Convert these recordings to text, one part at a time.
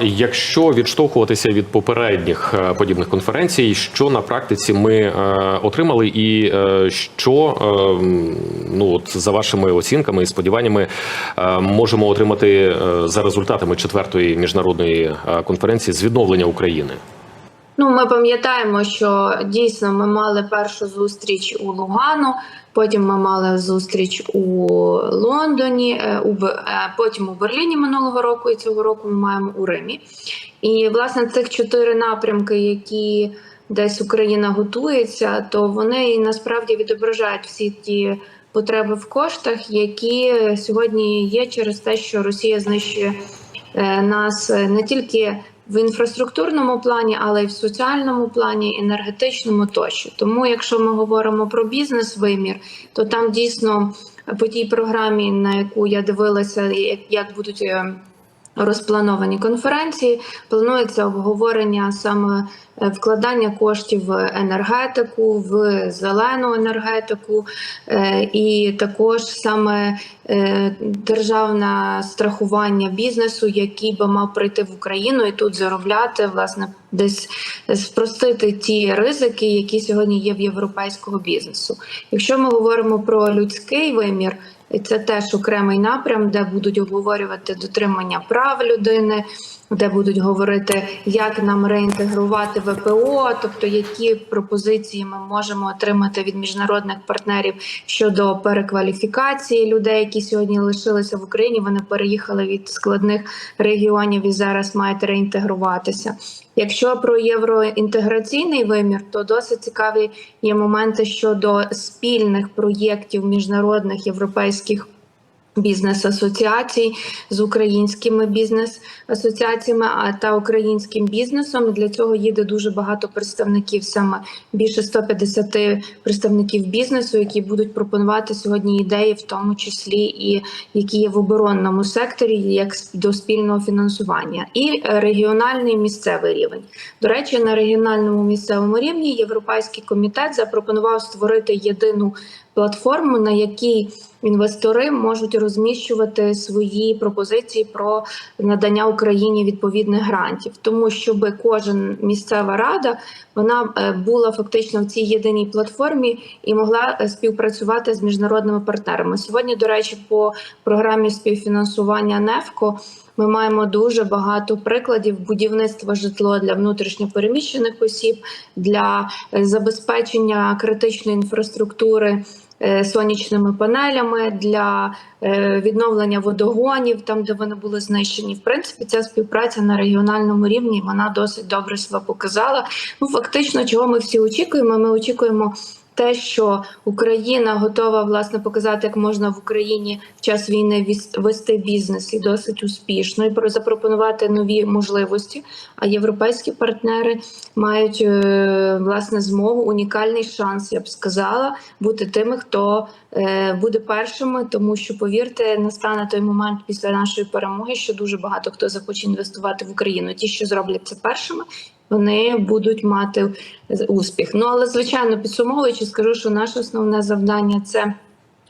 Якщо відштовхуватися від попередніх е, подібних конференцій, що на практиці ми е, отримали, і е, що ну от за вашими оцінками і сподіваннями можемо отримати за результатами четвертої міжнародної конференції з відновлення України? Ну, ми пам'ятаємо, що дійсно ми мали першу зустріч у Лугану, потім ми мали зустріч у Лондоні, е, у е, потім у Берліні минулого року, і цього року ми маємо у Римі. І власне цих чотири напрямки, які десь Україна готується, то вони насправді відображають всі ті потреби в коштах, які сьогодні є через те, що Росія знищує е, нас не тільки в інфраструктурному плані, але й в соціальному плані, енергетичному тощо. Тому, якщо ми говоримо про бізнес-вимір, то там дійсно по тій програмі, на яку я дивилася, як, будуть. Розплановані конференції. Планується обговорення саме е, вкладання коштів в енергетику, в зелену енергетику, е, і також саме е, державне страхування бізнесу, який би мав прийти в Україну і тут заробляти, власне, десь спростити ті ризики, які сьогодні є в європейського бізнесу. Якщо ми говоримо про людський вимір. І це теж окремий напрям, де будуть обговорювати дотримання прав людини, де будуть говорити, як нам реінтегрувати ВПО, тобто які пропозиції ми можемо отримати від міжнародних партнерів щодо перекваліфікації людей, які сьогодні лишилися в Україні. Вони переїхали від складних регіонів і зараз мають реінтегруватися. Якщо про євроінтеграційний вимір, то досить цікаві є моменти щодо спільних проєктів міжнародних європейських. Бізнес-асоціацій з українськими бізнес-асоціаціями а та українським бізнесом. Для цього їде дуже багато представників, саме більше 150 представників бізнесу, які будуть пропонувати сьогодні ідеї, в тому числі і які є в оборонному секторі, як до спільного фінансування, і е, регіональний місцевий рівень. До речі, на регіональному місцевому рівні Європейський комітет запропонував створити єдину платформу, на якій інвестори можуть розміщувати свої пропозиції про надання Україні відповідних грантів, тому щоб кожен місцева рада вона е, була фактично в цій єдиній платформі і могла е, співпрацювати з міжнародними партнерами. Сьогодні, до речі, по програмі співфінансування НЕФКО. Ми маємо дуже багато прикладів будівництва житло для внутрішньопереміщених осіб, для е, забезпечення критичної інфраструктури сонячними панелями, для е, відновлення водогонів, там де вони були знищені. В принципі, ця співпраця на регіональному рівні вона досить добре себе показала. Ну фактично, чого ми всі очікуємо? Ми очікуємо. Те, що Україна готова власне показати, як можна в Україні в час війни вести бізнес і досить успішно, і про- запропонувати нові можливості. А європейські партнери мають е, власне змогу, унікальний шанс, я б сказала, бути тими, хто е, буде першими, тому що повірте, настане той момент після нашої перемоги, що дуже багато хто захоче інвестувати в Україну. Ті, що зроблять це першими, вони будуть мати успіх. Ну але звичайно, підсумовуючи, скажу, що наше основне завдання це.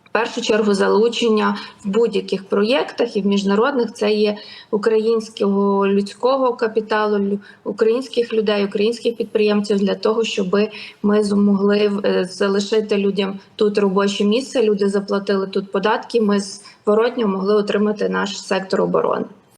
В першу чергу залучення в будь-яких проєктах і в міжнародних це є українського людського капіталу, українських людей, українських підприємців для того, щоб ми змогли е, залишити людям тут робоче місце. Люди заплатили тут податки. Ми зворотньо могли отримати наш сектор оборони.